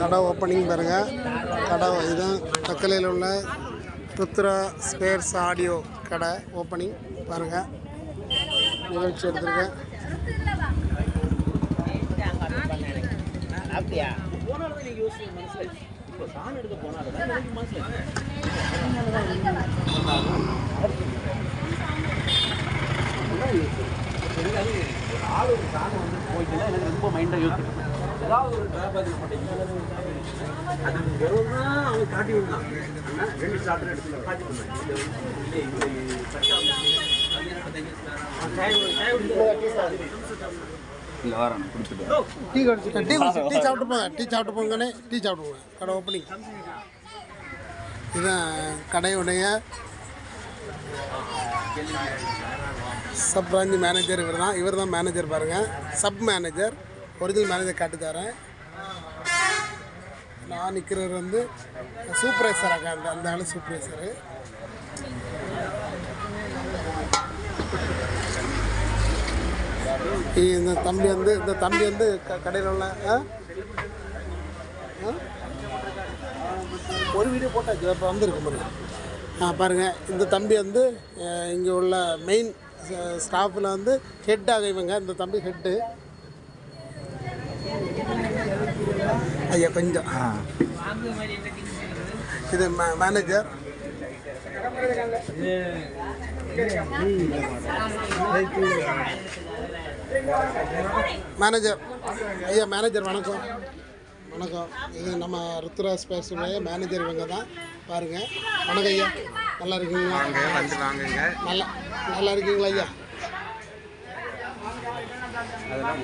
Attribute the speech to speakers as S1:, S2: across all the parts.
S1: கடை ஓப்பனிங் பாருங்க. கடை இதுதான் தக்கலையில் உள்ள ருத்ரா ஸ்பேர்ஸ் ஆடியோ கடை ஓப்பனிங் பாருங்க. நிகழ்ச்சி எடுத்திருக்கேன்.
S2: அப்படியா?
S3: ரொம்ப மைண்டாக யோசிச்சு ஏதாவது ஒரு மாட்டேங்குது அது வெறும் தான் காட்டி விடலாம் ரெண்டு எடுத்து காட்டி இல்லை வரேன் கொடுத்துட்டு
S1: டீ குடிச்சு டீ குடிச்சு டீ சாப்பிட்டு போங்க டீ சாப்பிட்டு போங்கண்ணே டீ சாப்பிட்டு போங்க கடை ஓப்பனிங் இதுதான் கடையுடைய சப் பிரான்ச் மேனேஜர் இவர் தான் இவர் தான் மேனேஜர் பாருங்கள் சப் மேனேஜர் ஒரிஜினல் மேனேஜர் காட்டி தரேன். நான் நிற்கிறவர் வந்து சூப்பர்வைசராக அந்த அந்த ஆள் சூப்பர்வைசரு. இந்த தம்பி வந்து இந்த தம்பி வந்து க கடையில் உள்ள ஆ? ஆ? ஒரு வீடியோ போட்டாச்சு இப்போ வந்துருக்கு முடியும் ஆ பாருங்கள் இந்த தம்பி வந்து இங்கே உள்ள மெயின் ஸ்டாஃபில் வந்து ஹெட்டாக இவங்க. இந்த தம்பி ஹெட்டு ஐயா கொஞ்சம் இது மேனேஜர் மேனேஜர் ஐயா மேனேஜர் வணக்கம். வணக்கம். இது நம்ம ருத்ரா ஸ்பேஸுடைய மேனேஜர் இவங்க தான் பாருங்கள் வணக்கம் ஐயா. நல்லா இருக்கீங்களா?
S4: வந்து வாங்குங்க.
S1: நல்லா நல்லா இருக்கீங்களா ஐயா?
S4: அதெல்லாம்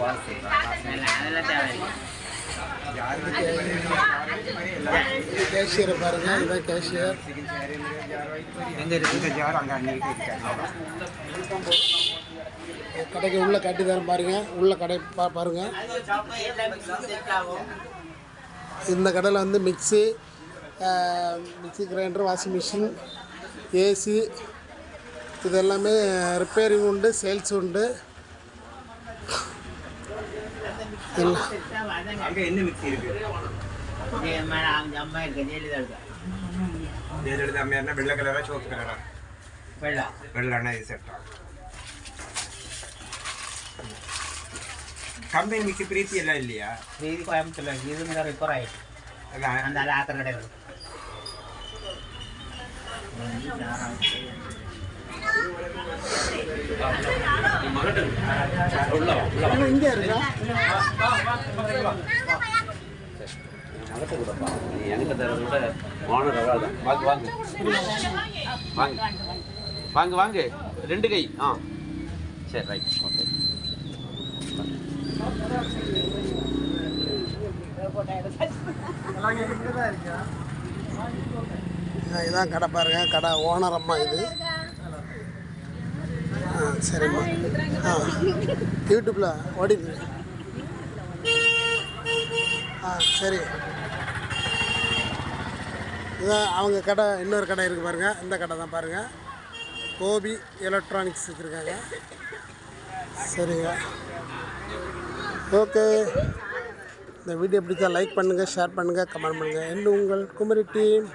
S1: கேஷியரை பாருங்கள் இதான் கேஷியர்.
S2: எங்கே இருக்கு?
S4: ஜார்? அங்கே அங்கே இருக்காங்க
S1: கடைக்கு உள்ள கட்டி தரேன் பாருங்க. உள்ள கடை பா பாருங்க. இந்த கடையில் வந்து mixie mixie grinder washing machine AC இது எல்லாமே ரிப்பேரிங் உண்டு சேல்ஸ் உண்டு. எல்லாம்
S4: அங்கே என்ன மிக்சி இருக்கு
S2: அம்மா இருக்கு ஜெயலலிதா இருக்கா
S4: ஜெயலலிதா அம்மையார்னா வெள்ளை கலரா சோப்பு கலரா
S2: வெள்ளா
S4: வெள்ளைனா இது செட் ஆகும் கம்பெனி மிக்சி பிரீத்தி எல்லாம்
S3: நீ என்கிட்ட தரதை விட ஓனர் வாங்க வாங்க வாங்க வாங்க வாங்க ரெண்டு கை ஆ சரி ரைட் ஓகே
S1: இதான் கடை பாருங்க கடை ஓனர் அம்மா. இது ஆ சரிம்மா ஆ யூடியூப்பில் ஓடிது சரி. இதான் அவங்க கடை இன்னொரு கடை இருக்குது பாருங்கள் இந்த கடை தான் பாருங்கள் கோபி எலக்ட்ரானிக்ஸ் வச்சுருக்காங்க. சரிங்க. ஓகே. இந்த வீடியோ பிடிச்சா லைக் பண்ணுங்கள் ஷேர் பண்ணுங்கள் கமெண்ட் பண்ணுங்கள் இன்னும் உங்கள் குமரி டீம்.